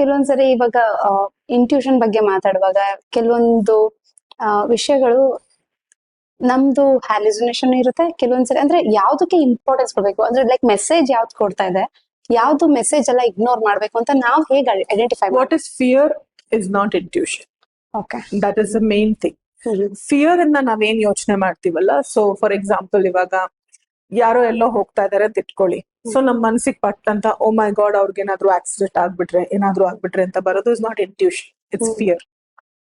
ಕೆಲವೊಂದ್ಸರಿ ಇವಾಗ ಇಂಟ್ಯೂಷನ್ ಬಗ್ಗೆ ಮಾತಾಡುವಾಗ ಕೆಲವೊಂದು ವಿಷಯಗಳು ನಮ್ದು ಹ್ಯಾಲಿಸಿನೇಷನ್ ಇರುತ್ತೆ. ಕೆಲವೊಂದ್ಸರಿ ಅಂದ್ರೆ ಯಾವ್ದಕ್ಕೆ ಇಂಪಾರ್ಟೆನ್ಸ್ ಕೊಡ್ಬೇಕು? ಅಂದ್ರೆ ಲೈಕ್ ಮೆಸೇಜ್ ಯಾವ್ದು ಕೊಡ್ತಾ ಇದೆ? ಯಾವ್ದು ಮೆಸೇಜ್ ಎಲ್ಲ ಇಗ್ನೋರ್ ಮಾಡ್ಬೇಕು ಅಂತ ನಾವ್ ಹೇಗೆ identify what is fear is not intuition okay that is the main thing fear ಇಂದ ನಾವೇನ್ ಯೋಚನೆ ಮಾಡ್ತೀವಲ್ಲ? ಸೊ ಫಾರ್ ಎಕ್ಸಾಂಪಲ್ ಇವಾಗ ಯಾರೋ ಎಲ್ಲೋ ಹೋಗ್ತಾ ಇದಾರೆ ಅಂತ ಇಟ್ಕೊಳ್ಳಿ. ಸೊ ನಮ್ ಮನ್ಸಿಗೆ ಪಟ್ಟಂತ ಓ ಮೈ ಗಾಡ್ ಅವ್ರಿಗೇನಾದ್ರೂ ಆಕ್ಸಿಡೆಂಟ್ ಆಗ್ಬಿಟ್ರೆ ಏನಾದ್ರು ಆಗ್ಬಿಟ್ರೆ ಅಂತ ಬರೋದು is not intuition it's fear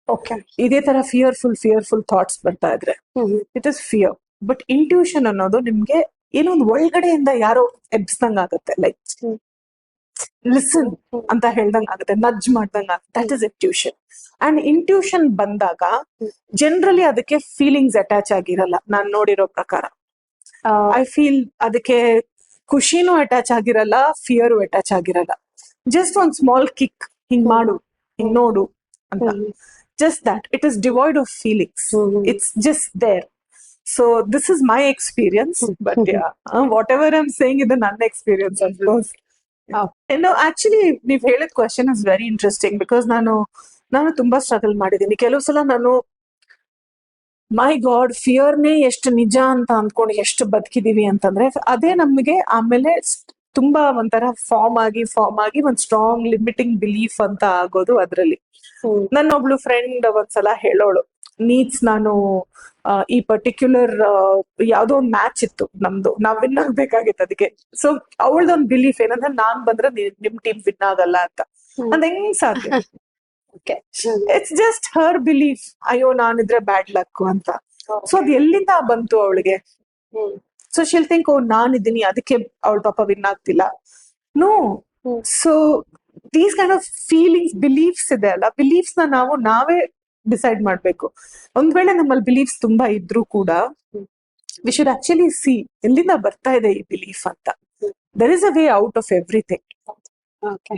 okay ಇದೇ ತರ ಫಿಯರ್ಫುಲ್ ಫಿಯರ್ಫುಲ್ ಥಾಟ್ಸ್ ಬರ್ತಾ ಇದ್ರೆ it is fear but intuition ಅನ್ನೋದು ನಿಮ್ಗೆ ಏನೋ ಒಂದು ಒಳಗಡೆಯಿಂದ ಯಾರೋ ಎಬ್ಸ್ದಂಗ್ ಆಗುತ್ತೆ ಲೈಕ್. ಲಿಸನ್ ಅಂತ ಹೇಳ್ದಂಗ್ ಆಗುತ್ತೆ nudge ಮಾಡ್ದಂಗ that is intuition and intuition ಬಂದಾಗ. ಜನರಲಿ ಅದಕ್ಕೆ ಫೀಲಿಂಗ್ಸ್ ಅಟ್ಯಾಚ್ ಆಗಿರಲ್ಲ ನಾನ್ ನೋಡಿರೋ ಪ್ರಕಾರ. ಐ ಫೀಲ್ ಅದಕ್ಕೆ ಖುಷಿನೂ ಅಟ್ಯಾಚ್ ಆಗಿರಲ್ಲ ಫಿಯರ್ ಅಟ್ಯಾಚ್ ಆಗಿರಲ್ಲ. ಜಸ್ಟ್ ಒಂದ್ ಸ್ಮಾಲ್ ಕಿಕ್ ಹಿಂಗ್ ಮಾಡು ಹಿಂಗ್ ನೋಡು ಅಂತ. Just that it is divide of feelings it's just there so this is my experience but whatever I'm saying ಇದು ನನ್ನ ಎಕ್ಸ್ಪೀರಿಯನ್ಸ್ ಆಕ್ಚುಲಿ ನೀವ್ ಹೇಳಿದ question is very interesting because ನಾನು ನಾನು ತುಂಬಾ ಸ್ಟ್ರಗಲ್ ಮಾಡಿದ್ದೀನಿ. ಕೆಲವು ಸಲ ನಾನು ಮೈ ಗಾಡ್ ಫಿಯರ್ನೇ ಎಷ್ಟು ನಿಜ ಅಂತ ಅಂದ್ಕೊಂಡು ಎಷ್ಟು ಬದುಕಿದೀವಿ ಅಂತಂದ್ರೆ ಅದೇ ನಮಗೆ ಆಮೇಲೆ ತುಂಬಾ ಒಂಥರ ಫಾರ್ಮ್ ಆಗಿ ಫಾರ್ಮ್ ಆಗಿ ಒಂದ್ ಸ್ಟ್ರಾಂಗ್ ಲಿಮಿಟಿಂಗ್ ಬಿಲೀಫ್ ಅಂತ ಆಗೋದು ಅದ್ರಲ್ಲಿ. ನನ್ನ ಒಬ್ಳು ಫ್ರೆಂಡ್ ಒಂದ್ಸಲ ಹೇಳೋಳು ನೀಡ್ಸ್ ನಾನು ಈ ಪರ್ಟಿಕ್ಯುಲರ್ ಯಾವ್ದೋ ಒಂದ್ ಮ್ಯಾಚ್ ಇತ್ತು ನಮ್ದು ನಾವ್ ವಿನ್ ಆಗ್ಬೇಕಾಗಿತ್ತು ಅದಕ್ಕೆ. ಸೊ ಅವಳದೊಂದ್ ಬಿಲೀಫ್ ಏನಂದ್ರೆ ನಾನ್ ಬಂದ್ರೆ ನಿಮ್ ಟೀಮ್ ವಿನ್ ಆಗಲ್ಲ ಅಂತ. ಅದ್ ಹೆಂಗ್ ಸಾಧ್ಯ? Okay it's just her belief ಅಯ್ಯೋ ನಾನಿದ್ರೆ ಬ್ಯಾಡ್ ಲಕ್ ಅಂತ. ಸೊ ಅದ್ ಎಲ್ಲಿಂದ ಬಂತು ಅವಳಿಗೆ? ಸೊ ಶಿಲ್ ಥಿಂಕ್ ಓ ನಾನಿದ್ದೀನಿ ಅದಕ್ಕೆ ಅವಳ ಪಾಪ ವಿನ್ ಆಗ್ತಿಲ್ಲ. No. So these kind of feelings beliefs ಇದೆ ಅಲ್ಲ? ಬಿಲೀಫ್ಸ್ನ ನಾವು ನಾವೇ ಡಿಸೈಡ್ ಮಾಡ್ಬೇಕು. ಒಂದ್ ವೇಳೆ ನಮ್ಮಲ್ಲಿ ಬಿಲೀಫ್ಸ್ ತುಂಬಾ ಇದ್ರೂ ಕೂಡ. ವಿ ಶುಡ್ ಆಕ್ಚುಲಿ ಸಿ ಎಲ್ಲಿಂದ ಬರ್ತಾ ಇದೆ ಈ ಬಿಲೀಫ್ ಅಂತ. There is a way out of everything okay